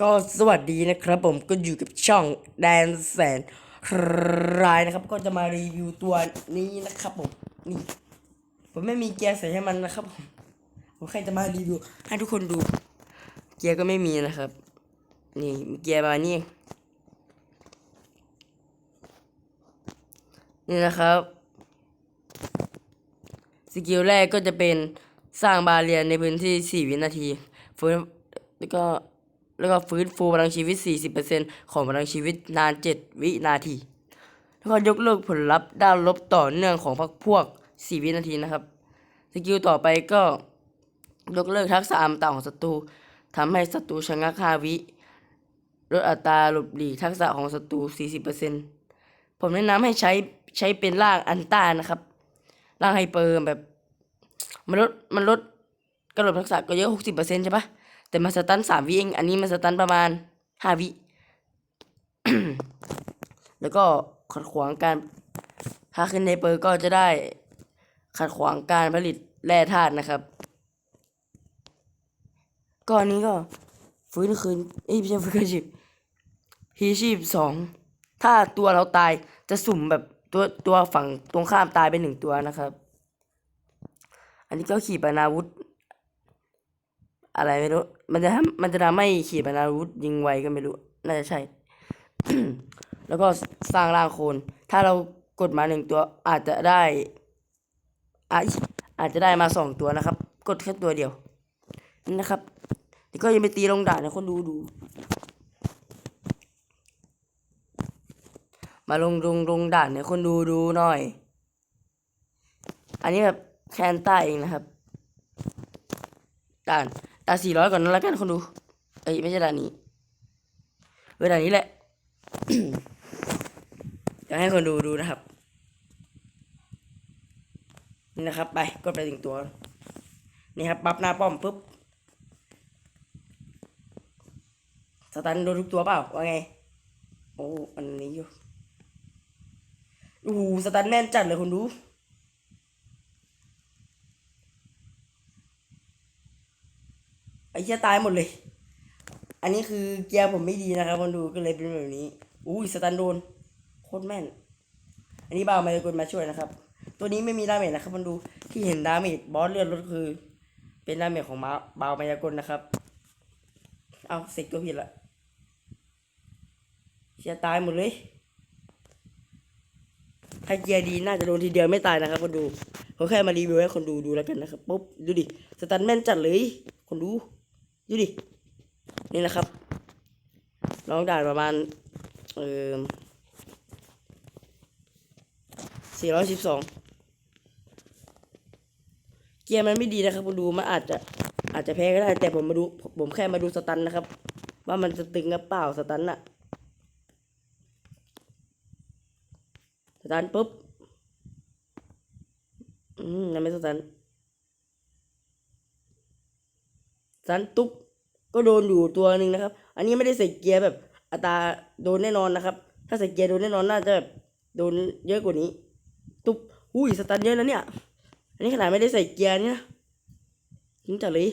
ก็สวัสดีนะครับผมก็อยู่กับช่องแดนแสนรายนะครับ ก็จะมารีวิวตัวนี้นะครับผมนี่ผมไม่มีเกียร์ใส่ให้มันนะครับผมผมแค่จะมารีวิวให้ทุกคนดู เกียร์ก็ไม่มีนะครับ นี่เกียร์มานี่นี่นะครับสกิลแรกก็จะเป็นสร้างบาเรียนในพื้นที่ 4 วินาทีฟื้นแล้วก็ แล้วก็ฟื้นฟูพลังชีวิต 40%ของพลังชีวิตนาน 7 วินาที แล้วก็ยกเลิกผลลัพธ์ด้านลบต่อเนื่องของพรรคพวก 4 วินาทีนะครับ สกิลต่อไปก็ยกเลิกทักษะอัมตะของศัตรูทำให้ศัตรูชะงัก5วิลดอัตราหลบหลีกทักษะของศัตรู 40%ผมแนะนำให้ใช้ใช้เป็นร่างอันต้านะครับร่างไฮเปอร์แบบมันลดมันลดกระโดดทักษะก็เยอะหกสิบเปอร์เซ็นต์ใช่ปะ แต่มาสตันสามวิเอง อันนี้มันสตันประมาณห้าวิ แล้วก็ขัดขวางการ ถ้าขึ้นไฮเปอร์ก็จะได้ ขัดขวางการผลิตแร่ธาตุนะครับก็อันนี้ก็ฟื้นคืนเอ้ยไม่ใช่ฟื้นคืนชีพพีชีพสองถ้าตัวเราตายจะสุ่มแบบตัวตัวฝั่งตรงข้ามตายไปหนึ่งตัวนะครับ อันนี้ก็ขี่ปนาวุธ อะไรไม่รู้ มันจะทำมันจะทำให้ขีปนาวุธยิงไวก็ไม่รู้ น่าจะใช่ แล้วก็สร้างร่างโคน ถ้าเรากดมาหนึ่งตัวอาจจะได้อาจอาจจะได้มาสองตัวนะครับ กดแค่ตัวเดียวนะครับเดี๋ยวก็ยังไปตีลงด่านให้คนดูดู มาลงลงลงด่านให้คนดูดูหน่อย อันนี้แบบแคนต้าเองนะครับ ด่าน ด่านสี่ร้อยก่อนนั้นแล้วกันคนดูเอ้ยไม่ใช่ด่านนี้เออด่านี้แหละอยากให้คนดูดูนะครับนี่นะครับไปกดไปถึงตัว นี่ครับปั๊บหน้าป้อมปุ๊บสตันโดนทุกตัวเปล่าว่าไงโอ้อันนี้อยู่โอ้สตันแน่นจัดเลยคนดู ไอ้ เชี่ยตายหมดเลย อันนี้คือเกียร์ผมไม่ดีนะครับคนดูก็เลยเป็นแบบนี้ อุ้ยสตันโดนโคตรแม่น อันนี้บ่าวมายากลมาช่วยนะครับ ตัวนี้ไม่มีดาเมจนะครับคนดูที่เห็นดาเมจบอสเลือดลดคือ เป็นดาเมจของมาบ่าวมายากลนะครับ เอาเสกตัวผิดละเชียตายหมดเลยถ้าเกียร์ดีน่าจะโดนทีเดียวไม่ตายนะครับคนดูเขาแค่มารีวิวให้คนดูดูแล้วกันนะครับปุ๊บดูดิสตันแม่นจัดเลยคนดู ดูดิ นี่นะครับ น้องด่านประมาณ เออสี่ร้อยสิบสองเกียร์มันไม่ดีนะครับคนดูมันอาจจะอาจจะแพ้ก็ได้ แต่ผมมาดู ผมแค่มาดูสตันนะครับ ว่ามันจะตึงหรือเปล่าสตันอะสตันปุ๊บ อืมยังไม่สตัน สตันตุ๊บก็โดนอยู่ตัวหนึ่งนะครับ อันนี้ไม่ได้ใส่เกียร์แบบอัตราโดนแน่นอนนะครับ ถ้าใส่เกียร์โดนแน่นอนน่าจะแบบโดนเยอะกว่านี้ ตุ๊บอุ้ยสตันเยอะนะเนี่ย อันนี้ขนาดไม่ได้ใส่เกียร์เนี่ยจริงจังเลย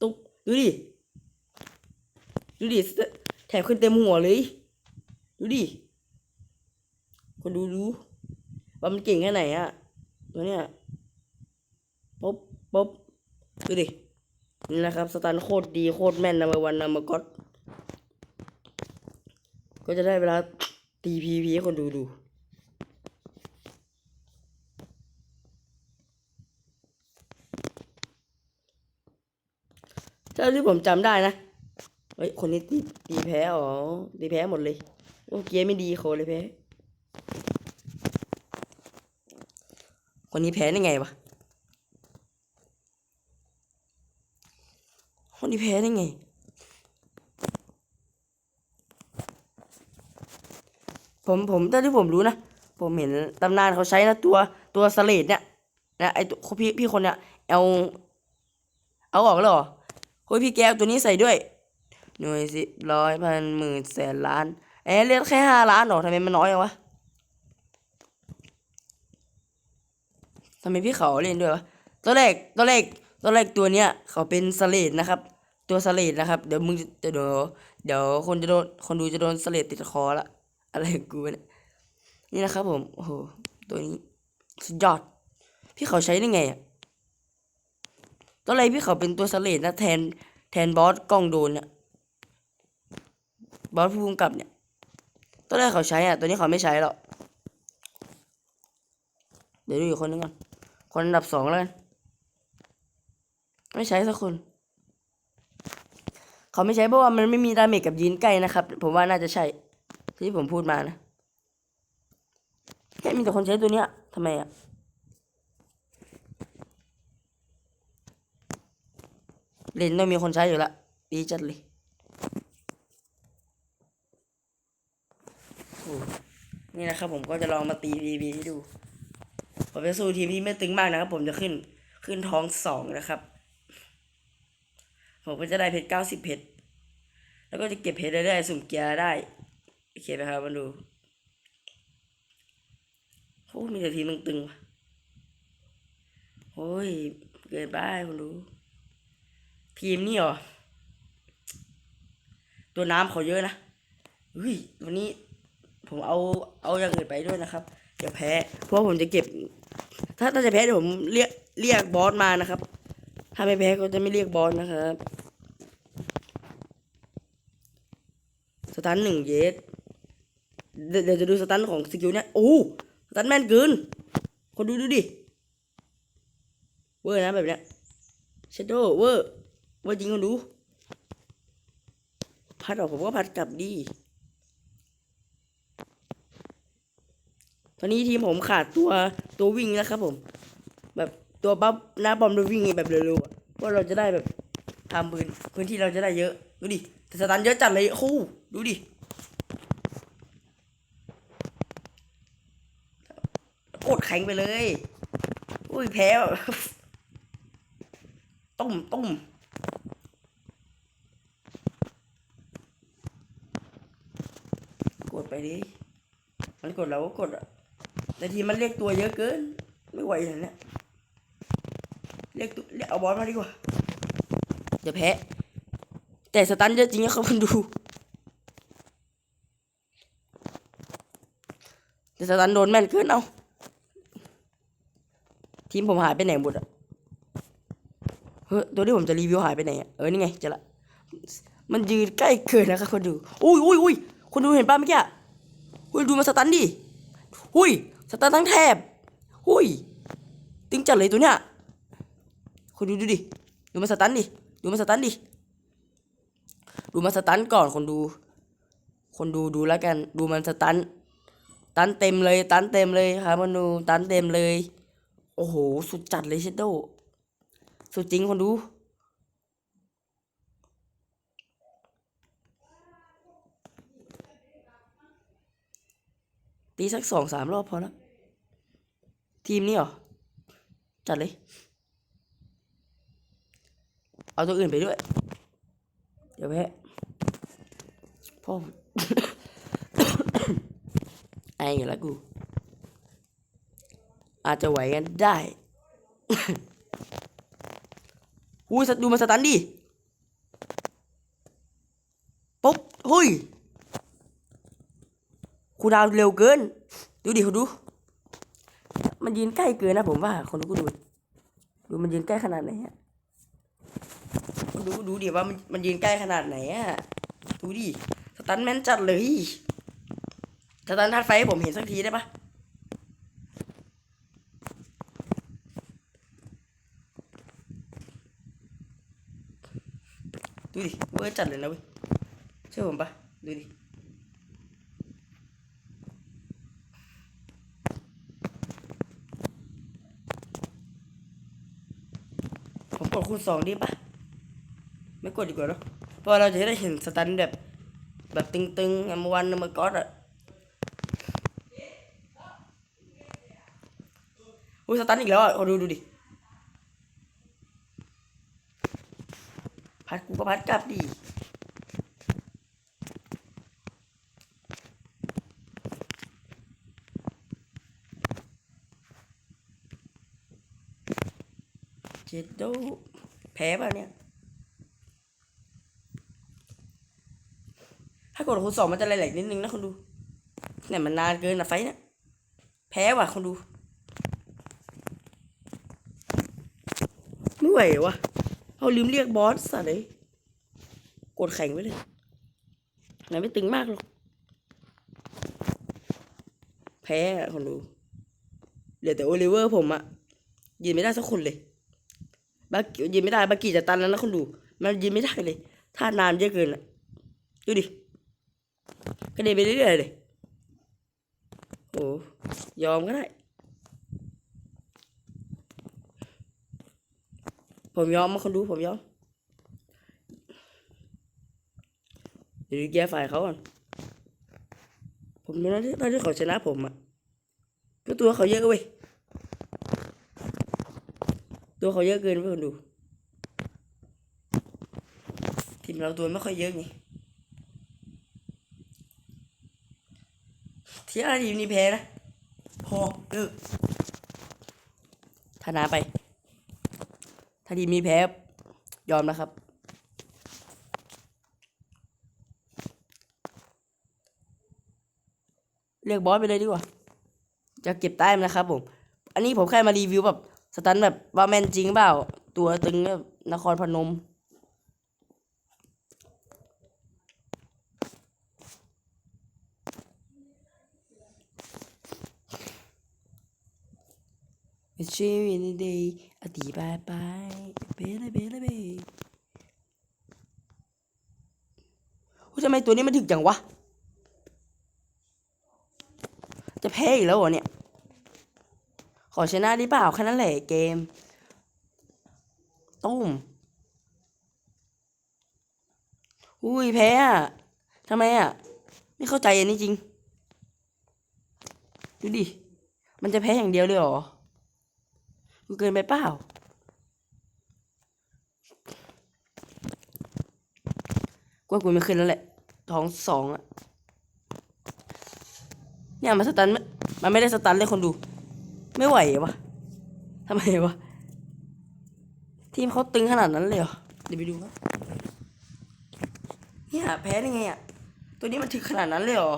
ตุ๊บดูดิ ดูดิแถบขึ้นเต็มหัวเลย ดูดิ คนดูดูว่ามันเก่งแค่ไหนอะตัวเนี้ยป๊บป๊บดูดิ นี่นะครับสตันโคตรดีโคตรแม่นนะมาวันนะมาก็ก็จะได้เวลาตีพีพีให้คนดูดูถ้าที่ผมจำได้นะ เฮ้ย คนนี้ตีตีแพ้อ๋อตีแพ้หมดเลยโอ้เกียร์ไม่ดีโคเลยแพ้ คนนี้แพ้ได้ไงวะ คนนี้แพ้ได้ไง ผมผมเท่าที่ผมรู้นะ ผมเห็นตำนานเขาใช้นะตัวตัวสเลดเนี่ยนะไอตัวพี่พี่คนเนี่ยเอาเอาออกแล้วเหรอเฮ้ยพี่แก้วตัวนี้ใส่ด้วย หน่วยสิบร้อยพันหมื่นแสนล้านเอ๊ะเรียกแค่ห้าล้านหรอทำไมมันน้อยจังวะทำไมพี่เขาเล่นด้วยวะตัวแรกตัวแรก ตัวแรกตัวเนี้ยเขาเป็นสเลดนะครับ ตัวสเลดนะครับ เดี๋ยวมึงจะเดี๋ยวเดี๋ยวคนจะโดนคนดูจะโดนสเลดติดคอละอะไรกูเนี่ยนี่นะครับผมโอ้โหตัวนี้สุดยอด พี่เขาใช้ได้ไงอะตอนแรกพี่เขาเป็นตัวสเลดนะแทนแทนบอสกล้องโดนเนี่ยบอสผู้กำกับเนี่ยตอนแรกเขาใช้อะตัวนี้เขาไม่ใช้หรอกเดี๋ยวดูอีกคนนึงก่อนคนอันดับสองแล้วกัน ไม่ใช้สักคน เขาไม่ใช้เพราะว่ามันไม่มีดาเมจกับยีนใกล้นะครับ ผมว่าน่าจะใช่ ที่ผมพูดมานะแค่มีแต่คนใช้ตัวเนี้ยทำไมอะเลนต้องมีคนใช้อยู่ละดีจัดเลยนี่นะครับผมก็จะลองมาตีบีบีให้ดู ผมจะสู้ทีมที่ไม่ตึงมากนะครับ ผมจะขึ้นขึ้นท้องสองนะครับ ผมก็จะได้เพชรเก้าสิบเพชรแล้วก็จะเก็บเพชรเรื่อยๆสุ่มเกียร์ได้โอเคไหมครับมาดูโอ้มีแต่ทีมตึงๆวะโอ้ยเกินไปมาดูทีมนี่เหรอ ตัวน้ำเขาเยอะนะเฮ้ยวันนี้ผมเอาเอาอย่างอื่นไปด้วยนะครับอย่าแพ้ เพราะผมจะเก็บ ถ้าถ้าจะแพ้เดี๋ยวผมเรียกเรียกบอสมานะครับ ถ้าไม่แพ้ก็จะไม่เรียกบอสนะครับสตันหนึ่งเยสเดี๋ยวเดี๋ยวจะดูสตันของสกิลเนี่ยโอ้สตันแม่นเกินคนดูดูดิเวอร์นะแบบเนี้ยเชดโดเวอร์เวอร์จริงคนดู พัดออกผมก็พัดกลับดี ตอนนี้ทีมผมขาดตัวตัววิ่งแล้วครับผม แบบ ตัวบัฟหน้าบอมตัววิ่งแบบเร็วๆอะเพราะเราจะได้แบบทำพื้นพื้นที่เราจะได้เยอะ ดูดิแต่สตันเยอะจัดเลยคู่ดูดิกดแข็งไปเลย อุ้ยแพ้ต้มต้มกดไปดิ มันกดเราก็กดอะแต่ทีมันเรียกตัวเยอะเกิน ไม่ไหวอย่างเนี้ย เรียกตัวเรียกเอาบอลมาดีกว่าเดี๋ยวแพ้แต่สตันเยอะจริงนะเขาคนดูแต่สตันโดนแม่นเกินเอาทีมผมหายไปไหนหมดอะเฮ้ยตัวที่ผมจะรีวิวหายไปไหนอะเออนี่ไงเจะละมันยืนใกล้เกินนะครับคนดูอุ้ยอุ้ยอุ้ยคนดูเห็นป่ะเมื่อกี้อะอุ้ยดูมาสตันดิอุ้ยสตันทั้งแถบอุ้ยตึงจัดเลยตัวเนี้ย คนดูดูดิ ดูมาสตันดิ ดูมาสตันดิ ดูมาสตันก่อนคนดู คนดูดูแล้วกัน ดูมันสตัน ตันเต็มเลย ตันเต็มเลยครับมันดู ตันเต็มเลย โอ้โห สุดจัดเลยเชดโด สุดจริงคนดูตีสักสองสามรอบพอแล้วทีมนี้เหรอ จัดเลย เอาตัวอื่นไปด้วย เดี๋ยวแพ้พ่อไอ้อยู่แล้วกู อาจจะไหวกันได้อุ้ยดูมาสตันดิปุ๊บเฮ้ยคูดาวเร็วเกิน ดูดิเขาดู มันยืนใกล้เกินนะผมว่าคนดูก็ดู ดูมันยืนใกล้ขนาดไหนอะคน ดูดูดิว่ามันมันยืนใกล้ขนาดไหนอะดูดิสตันแมนจัดเลยสตันทัดไฟให้ผมเห็นสักทีได้ปะดูดิเวอร์จัดเลยนะเว้ยเชื่อผมปะดูดิผมกดคูณสองดีปะ ไม่กดดีกว่าเนอะเพราะเราจะได้เห็นสตันแบบ แบบตึงๆอัมวันอัมกอดอะอุ้ยสตันอีกแล้วอะดูดูดิพัดกูก็พัดกลับดิเจ็ดโดแพ้ป่ะเนี่ย ถ้ากดคูณสองมันจะแหลกนิดนึงนะคนดูเนี่ยมันนานเกินอะไฟเนี่ยแพ้ว่ะคนดูไม่ไหววะเอาลืมเรียกบอสสัตว์เลยกดแข่งไว้เลยไหนไม่ตึงมากหรอกแพ้คนดูเหลือแต่โอลิเวอร์ผมอะยืนไม่ได้สักคนเลยบากิยืนไม่ได้บากิจะตันแล้วนะคนดู มันยืนไม่ได้เลยท่านานเยอะเกินอะดูดิ กระเด็นไปเรื่อยๆเลยโอ้ยอมก็ได้ ผมยอมมาคนดูผมยอมเดี๋ยวแก้ฝ่ายเขาก่อน ผมรู้นะที่ตอนที่เขาชนะผมอะก็ตัวเขาเยอะเว้ย ตัวเขาเยอะเกินเพื่อนดู ทีมเราตัวไม่ค่อยเยอะไง ที่อะไรทีมนี้แพ้นะพอเลิกถ้านาไป ถ้าทีมนี้แพ้ ยอมนะครับ เรียกบอสไปเลยดีกว่า จะเก็บแต้มนะครับผม อันนี้ผมแค่มารีวิวแบบ สตันแบบว่าแมนจริงเปล่า ตัวตึงแบบนครพนม ชีวิตดีอดีบายไปเบลเบลเบโอ้ยทำไมตัวนี้มันถึกจังวะ จะแพ้อีกแล้วเหรอเนี่ย ขอชนะได้เปล่าแค่นั้นแหละเกม ตุ้ม อุ้ยแพ้อะทำไมอะไม่เข้าใจอันนี้จริง ดูดิ มันจะแพ้อย่างเดียวเลยเหรอ เกินไปเปล่ากว่ากูไม่ขึ้นแล้วแหละท้องสองอะเนี่ยมันสตันมันไม่ได้สตันเลยคนดู ไม่ไหววะทำไมวะทีมเขาตึงขนาดนั้นเลยเหรอเดี๋ยวไปดูครับเนี่ยแพ้ได้ไงอะตัวนี้มันถึงขนาดนั้นเลยเหรอ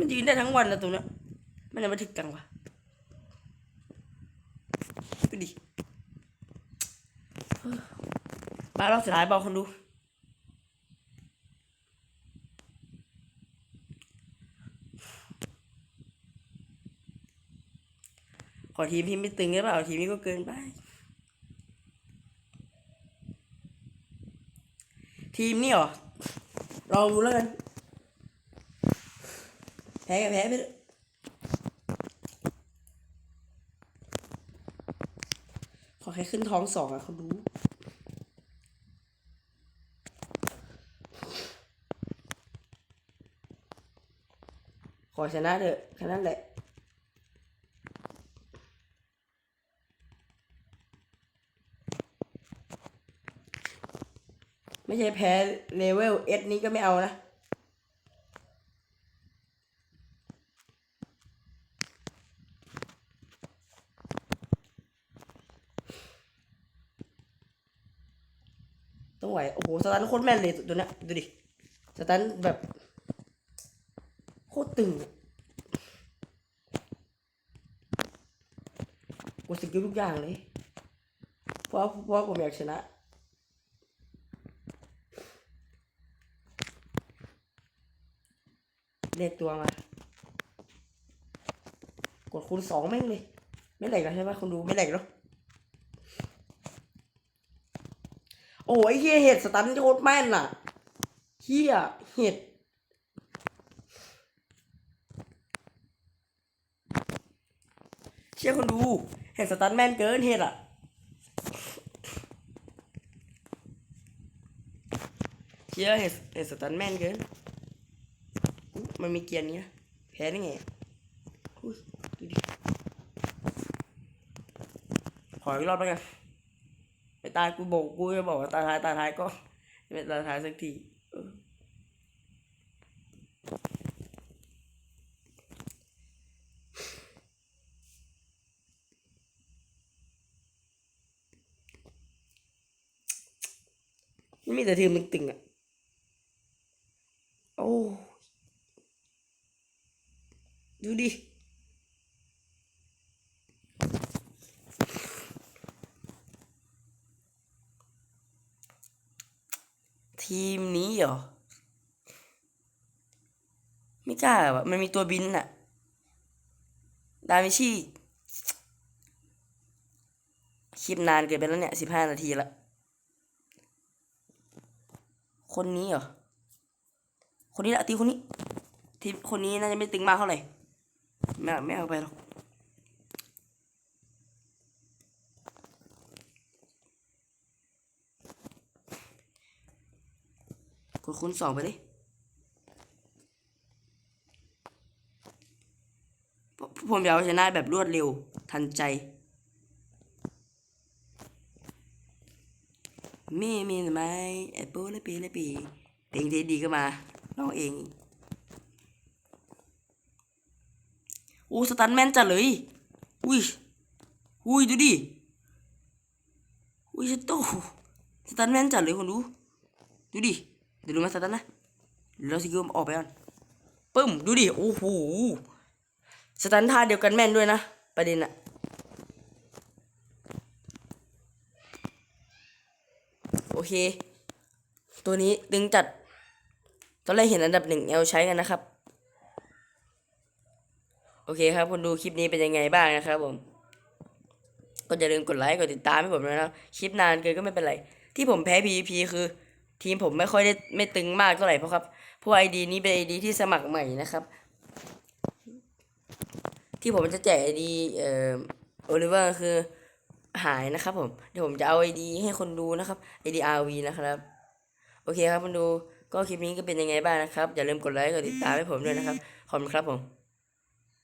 มันยืนได้ทั้งวันแล้วตัวเนี้ยมันยังมาถึกจังวะดูดิบาสรอบสุดท้ายบอกคนดูขอทีมพี่ไม่ตึงหรือเปล่าทีมนี้ก็เกินไป ทีมนี่เหรอลองดูแล้วกัน พ้ก็แพ้ไปเลยขอแค่ขึ้นท้องสองอะเขารู้ขอชนะเถอะแค่นั้นแหละไม่ใช่แพ้เลเวลเอสนี้ก็ไม่เอานะ ต้องไหวโอ้โหสตันโคตรแม่นเลยตัวเนี้ยดูดิสตันแบบโคตรตึงกดสกิลทุกอย่างเลย เพราะเพราะผมอยากชนะเลขตัวมากดคูณสองแม่งเลย ไม่แหลกแล้วใช่ไหมคุณดูไม่แหลกแล้ว โอ้ยเฮียเห็ดสตันโคตรแม่นอะเฮียเห็ดเชื่อคนดู เห็ดสตันแม่นเกินเห็ดอะเชื่อเห็ดเห็ดสตันแม่นเกินมันมีเกียร์นี้นะแพ้ได้ไงอุ้ยดูดิขออีกรอบแล้วกัน mày tan cú bầu cua bảo là tan hai tan hai con mẹ tan hai giấc thì ừ. nhưng giờ thì mình tỉnh ạ à. ไม่กล้าแบบมันมีตัวบินอะดาวิชีคลิปนานเกินไปแล้วเนี่ยสิบห้านาทีละ คนนี้เหรอ คนนี้แหละตีคนนี้ ทีมคนนี้น่าจะไม่ตึงมากเท่าไหร่ ไม่เอาไม่เอาไปหรอกกดคูณสองไปเลย ผมผมอยากเอาชนะแบบรวดเร็วทันใจมีมีไหมแอปเปิลและปีและปีเพลงที่ดีก็มาร้องเองอู้สตันแมนจัดเลยอุ้ยอุ้ยดูดิอุ้ยชิโตสตันแมนจัดเลยคนดูดูดิเดี๋ยวดูมาสตันนะเดี๋ยวเราสกิลออกไปก่อนปึ้มดูดิโอ้โห สตันท่าเดียวกันแม่นด้วยนะ ประเด็นอะโอเค ตัวนี้ดึงจัด ตอนแรกเห็นอันดับหนึ่งเอลใช้กันนะครับ โอเคครับคนดูคลิปนี้เป็นยังไงบ้างนะครับผม ก็อย่าลืมกดไลค์กดติดตามให้ผมด้วยนะคลิปนานเกินก็ไม่เป็นไร ที่ผมแพ้ PVP คือ ทีมผมไม่ค่อยได้ไม่ตึงมากเท่าไหร่เพราะครับเพราะไอดีนี้เป็นไอดีที่สมัครใหม่นะครับ ที่ผมจะแจกไอดีเอ่อโอลิเวอร์คือหายนะครับผมเดี๋ยวผมจะเอาไอดีให้คนดูนะครับไอดีอารนะครับ โอเคครับคนดูก็คลิปนี้ก็เป็นยังไงบ้างนะครับ อย่าลืมกดไลค์กดติดตามให้ผมด้วยนะครับขอบคุณครับผม